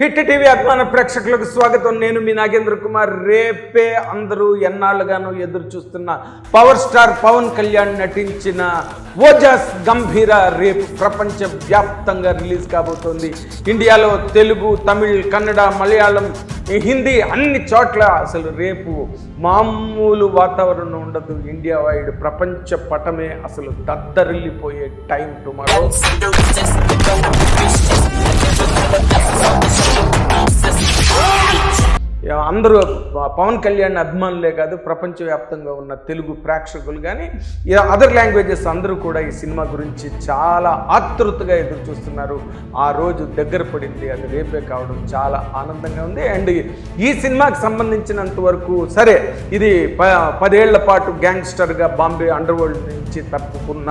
Hit TV అభిమాన ప్రేక్షకులకు స్వాగతం. నేను మీ నాగేంద్ర కుమార్. రేపే అందరూ ఎన్నాళ్ళుగానో ఎదురు చూస్తున్న పవర్ స్టార్ పవన్ కళ్యాణ్ నటించిన ఓజాస్ గంభీర రేపు ప్రపంచ వ్యాప్తంగా రిలీజ్ కాబోతోంది. ఇండియాలో తెలుగు తమిళ్ కన్నడ మలయాళం హిందీ అన్ని చోట్ల అసలు రేపు మామూలు వాతావరణం ఉండదు. ఇండియా వైడ్ ప్రపంచ పటమే అసలు దద్దరిల్లిపోయే టైం టుమారో. అందరూ పవన్ కళ్యాణ్ అభిమానులే కాదు ప్రపంచవ్యాప్తంగా ఉన్న తెలుగు ప్రేక్షకులు కానీ అదర్ లాంగ్వేజెస్ అందరూ కూడా ఈ సినిమా గురించి చాలా ఆతృతగా ఎదురు చూస్తున్నారు. ఆ రోజు దగ్గర పడింది అది రేపే కావడం చాలా ఆనందంగా ఉంది. అండ్ ఈ సినిమాకి సంబంధించినంత వరకు సరే ఇది ప పదేళ్ళ పాటు గ్యాంగ్స్టర్గా బాంబే అండర్ వరల్డ్ నుంచి తప్పుకున్న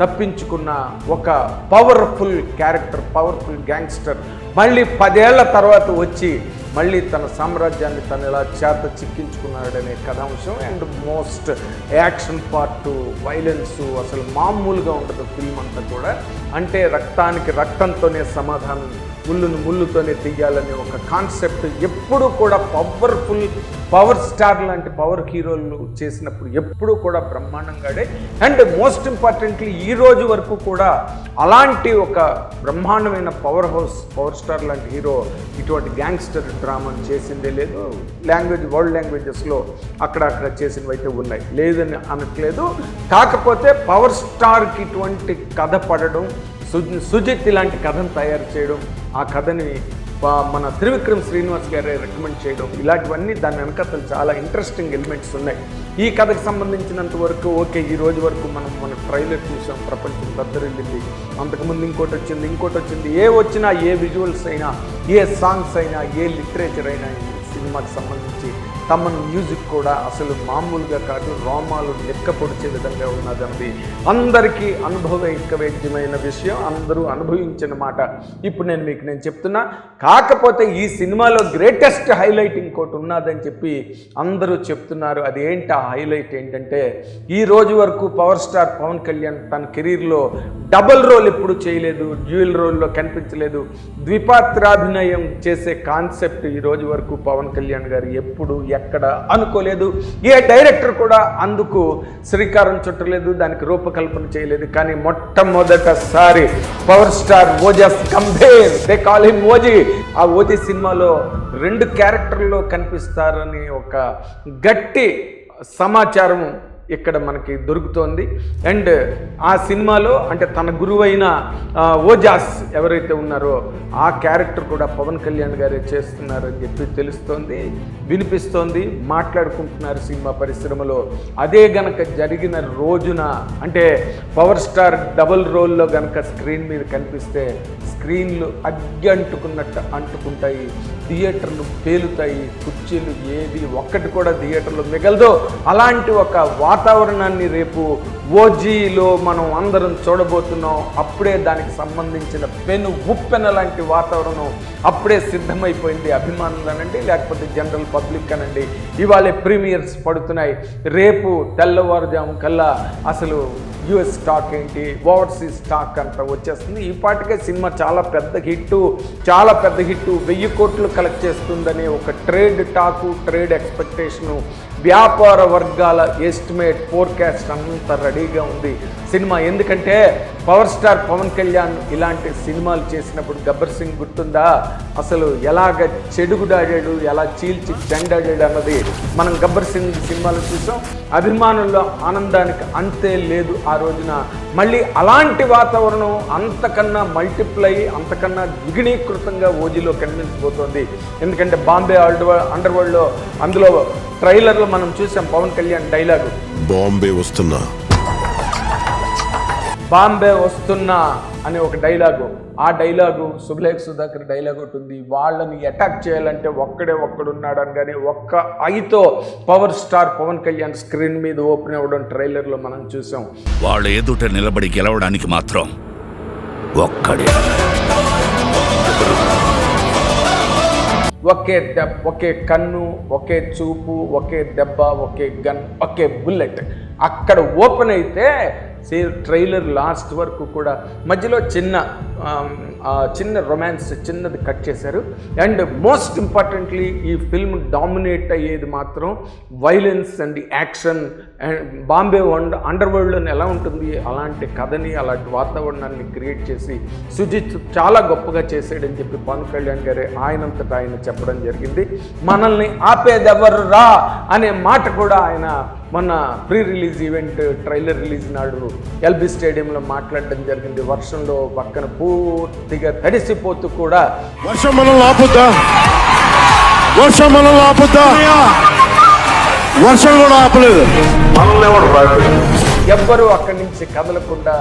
తప్పించుకున్న ఒక పవర్ఫుల్ క్యారెక్టర్ పవర్ఫుల్ గ్యాంగ్స్టర్ మళ్ళీ పదేళ్ళ తర్వాత వచ్చి మళ్ళీ తన సామ్రాజ్యాన్ని తను ఎలా చేత చిక్కించుకున్నాడనే కథాంశం and most action part violence అసలు మామూలుగా ఉంటుంది ఫిల్మ్ అంతా కూడా. అంటే రక్తానికి రక్తంతోనే సమాధానం ముళ్ళును ముళ్ళుతోనే తీయాలనే ఒక కాన్సెప్ట్ ఎప్పుడు కూడా పవర్ఫుల్ పవర్ స్టార్ లాంటి పవర్ హీరోలు చేసినప్పుడు ఎప్పుడు కూడా బ్రహ్మాండంగాడే. అండ్ మోస్ట్ ఇంపార్టెంట్లీ ఈ రోజు వరకు కూడా అలాంటి ఒక బ్రహ్మాండమైన పవర్ హౌస్ పవర్ స్టార్ లాంటి హీరో ఇటువంటి గ్యాంగ్స్టర్ డ్రామాను చేసిందే లేదు. లాంగ్వేజ్ వరల్డ్ లాంగ్వేజెస్లో అక్కడ అక్కడ చేసినవి అయితే ఉన్నాయి. లేదని అనట్లేదు. కాకపోతే పవర్ స్టార్కి ఇటువంటి కథ పడడం సు- సుజిత్ ఇలాంటి కథను తయారు చేయడం ఆ కథని మన త్రివిక్రమ్ శ్రీనివాస్ గారే రికమెండ్ చేయడం ఇలాంటివన్నీ దాని వెనకతలు చాలా ఇంట్రెస్టింగ్ ఎలిమెంట్స్ ఉన్నాయి. ఈ కథకు సంబంధించినంత వరకు ఓకే ఈ రోజు వరకు మనం మన ట్రైలర్ చూసాం ప్రపంచం దద్దరిల్లింది. అంతకుముందు ఇంకోటి వచ్చింది ఇంకోటి వచ్చింది ఏ వచ్చినా ఏ విజువల్స్ అయినా ఏ సాంగ్స్ అయినా ఏ లిటరేచర్ అయినా సినిమాకి సంబంధించి తమన్ మ్యూజిక్ కూడా అసలు మామూలుగా కాదు రోమాలు లెక్క పొడిచే విధంగా ఉన్నదండి. అందరికీ అనుభవైకవేద్యమైన విషయం అందరూ అనుభవించిన మాట. ఇప్పుడు నేను మీకు నేను చెప్తున్నా కాకపోతే ఈ సినిమాలో గ్రేటెస్ట్ హైలైట్ ఇంకోటి ఉన్నదని చెప్పి అందరూ చెప్తున్నారు. అది ఏంటి? ఆ హైలైట్ ఏంటంటే ఈ రోజు వరకు పవర్ స్టార్ పవన్ కళ్యాణ్ తన కెరీర్లో డబుల్ రోల్ ఎప్పుడు చేయలేదు డ్యూయల్ రోల్లో కనిపించలేదు. ద్విపాత్రాభినయం చేసే కాన్సెప్ట్ ఈ రోజు వరకు పవన్ కళ్యాణ్ కళ్యాణ్ గారు ఎప్పుడు ఎక్కడ అనుకోలేదు. ఏ డైరెక్టర్ కూడా అందుకు శ్రీకారం చుట్టలేదు దానికి రూపకల్పన చేయలేదు. కానీ మొట్టమొదటిసారి power star Ojas Gambheera they call him OG. ఆ ఓజీ సినిమాలో రెండు క్యారెక్టర్లో కనిపిస్తారని ఒక గట్టి సమాచారం ఇక్కడ మనకి దొరుకుతోంది. అండ్ ఆ సినిమాలో అంటే తన గురువైన ఓజాస్ ఎవరైతే ఉన్నారో ఆ క్యారెక్టర్ కూడా పవన్ కళ్యాణ్ గారే చేస్తున్నారని చెప్పి తెలుస్తోంది వినిపిస్తోంది మాట్లాడుకుంటున్నారు సినిమా పరిశ్రమలో. అదే గనక జరిగిన రోజున అంటే పవర్ స్టార్ డబుల్ రోల్లో గనక స్క్రీన్ మీద కనిపిస్తే స్క్రీన్లు అగ్గి అంటుకున్నట్టు అంటుకుంటాయి. థియేటర్లు పేలుతాయి. కుర్చీలు ఏది ఒక్కటి కూడా థియేటర్లో మిగలదో. అలాంటి ఒక వాతావరణాన్ని రేపు ఓజీలో మనం అందరం చూడబోతున్నాం. అప్పుడే దానికి సంబంధించిన పెను ఉప్పెన లాంటి వాతావరణం అప్పుడే సిద్ధమైపోయింది. అభిమానులు అనండి లేకపోతే జనరల్ పబ్లిక్ అనండి ఇవాళ ప్రీమియర్స్ పడుతున్నాయి. రేపు తెల్లవారుజాము కల్లా అసలు యుఎస్ స్టాక్ ఏంటి? ఓవర్సీస్ స్టాక్ అంతా వచ్చేస్తుంది. ఈ పాటికే సినిమా చాలా పెద్ద హిట్టు చాలా పెద్ద హిట్టు. వెయ్యి కోట్లు కలెక్ట్ చేస్తుందని ఒక ట్రేడ్ టాకు ట్రేడ్ ఎక్స్పెక్టేషను వ్యాపార వర్గాల ఎస్టిమేట్ ఫోర్కాస్ట్ అంతా రెడీగా ఉంది. సినిమా ఎందుకంటే పవర్ స్టార్ పవన్ కళ్యాణ్ ఇలాంటి సినిమాలు చేసినప్పుడు గబ్బర్ సింగ్ గుర్తుందా? అసలు ఎలాగ చెడుగుడాడాడు ఎలా చీల్చి చెండాడాడు అన్నది మనం గబ్బర్ సింగ్ సినిమాలు చూసాం. అభిమానుల్లో ఆనందానికి అంతే లేదు ఆ రోజున. మళ్ళీ అలాంటి వాతావరణం అంతకన్నా మల్టిప్లై అంతకన్నా ద్విగుణీకృతంగా ఓజీలో కనిపించబోతోంది. ఎందుకంటే బాంబే అండర్ అండర్ వరల్డ్లో అందులో ట్రైలర్లో మనం చూసాం పవన్ కళ్యాణ్ డైలాగు. బాంబే వస్తున్నా. బాంబే వస్తున్నా అనే ఒక డైలాగు. ఆ డైలాగు సుబ్లేఖ్ సుధాకర్ డైలాగ్ ఒకటి ఉంది. వాళ్ళని అటాక్ చేయాలంటే ఒక్కడే ఒక్కడున్నాడు అని కానీ ఒక్క ఐతో power star Pawan Kalyan screen మీద ఓపెన్ అవ్వడం ట్రైలర్లో మనం చూసాం. వాళ్ళ ఎదుట నిలబడి గెలవడానికి మాత్రం ఒక్కడే. ఒకే దెబ్బ ఒకే కన్ను ఒకే చూపు ఒకే దెబ్బ ఒకే గన్ ఒకే బుల్లెట్. అక్కడ ఓపెన్ అయితే సే ట్రైలర్ లాస్ట్ వరకు కూడా మధ్యలో చిన్న చిన్న రొమాన్స్ చిన్నది కట్ చేశారు. అండ్ మోస్ట్ ఇంపార్టెంట్లీ ఈ ఫిల్మ్ డామినేట్ అయ్యేది మాత్రం violence and action and Bombay వండ్ అండర్ వరల్డ్లో ఎలా ఉంటుంది? అలాంటి కథని అలాంటి వాతావరణాన్ని క్రియేట్ చేసి సుజిత్ చాలా గొప్పగా చేసాడని చెప్పి పవన్ కళ్యాణ్ గారే ఆయనంతటా ఆయన చెప్పడం జరిగింది. మనల్ని ఆపేదెవరు రా అనే మాట కూడా ఆయన మొన్న pre release event trailer release నాడు ఎల్బీ స్టేడియంలో మాట్లాడడం జరిగింది. వర్షంలో పక్కన పూర్తిగా తడిసిపోతూ కూడా వర్షం మనం ఆపుద్దా వర్షం మనం ఆపుద్దా వర్షం కూడా ఆపలేదు. ఎవ్వరూ అక్కడి నుంచి కదలకుండా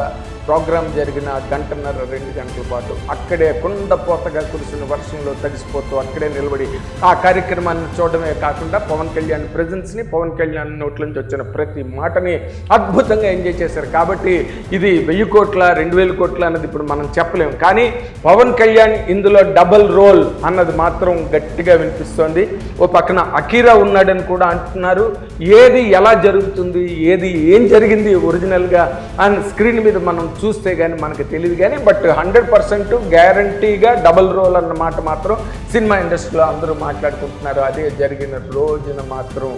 ప్రోగ్రాం జరిగిన గంటన్నర రెండు గంటల పాటు అక్కడే కుండపోతగా కురిసిన వర్షంలో తడిసిపోతూ అక్కడే నిలబడి ఆ కార్యక్రమాన్ని చూడడమే కాకుండా పవన్ కళ్యాణ్ ప్రజెన్స్ని పవన్ కళ్యాణ్ నోట్ల నుంచి వచ్చిన ప్రతి మాటని అద్భుతంగా ఎంజాయ్ చేశారు. కాబట్టి ఇది వెయ్యి కోట్ల రెండు వేల కోట్ల అన్నది ఇప్పుడు మనం చెప్పలేము కానీ పవన్ కళ్యాణ్ ఇందులో డబల్ రోల్ అన్నది మాత్రం గట్టిగా వినిపిస్తోంది. ఓ పక్కన అకీరా ఉన్నాడని కూడా అంటున్నారు. ఏది ఎలా జరుగుతుంది ఏది ఏం జరిగింది ఒరిజినల్గా అండ్ స్క్రీన్ మీద మనం చూస్తే కానీ మనకు తెలియదు కానీ బట్ హండ్రెడ్ పర్సెంట్ గ్యారంటీగా డబల్ రోల్ అన్న మాట మాత్రం సినిమా ఇండస్ట్రీలో అందరూ మాట్లాడుకుంటున్నారు. అదే జరిగిన రోజున మాత్రం.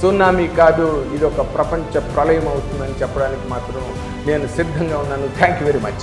సునామీ కాదు ఇది ఒక ప్రపంచ ప్రళయం అవుతుందని చెప్పడానికి మాత్రం నేను సిద్ధంగా ఉన్నాను. Thank you very much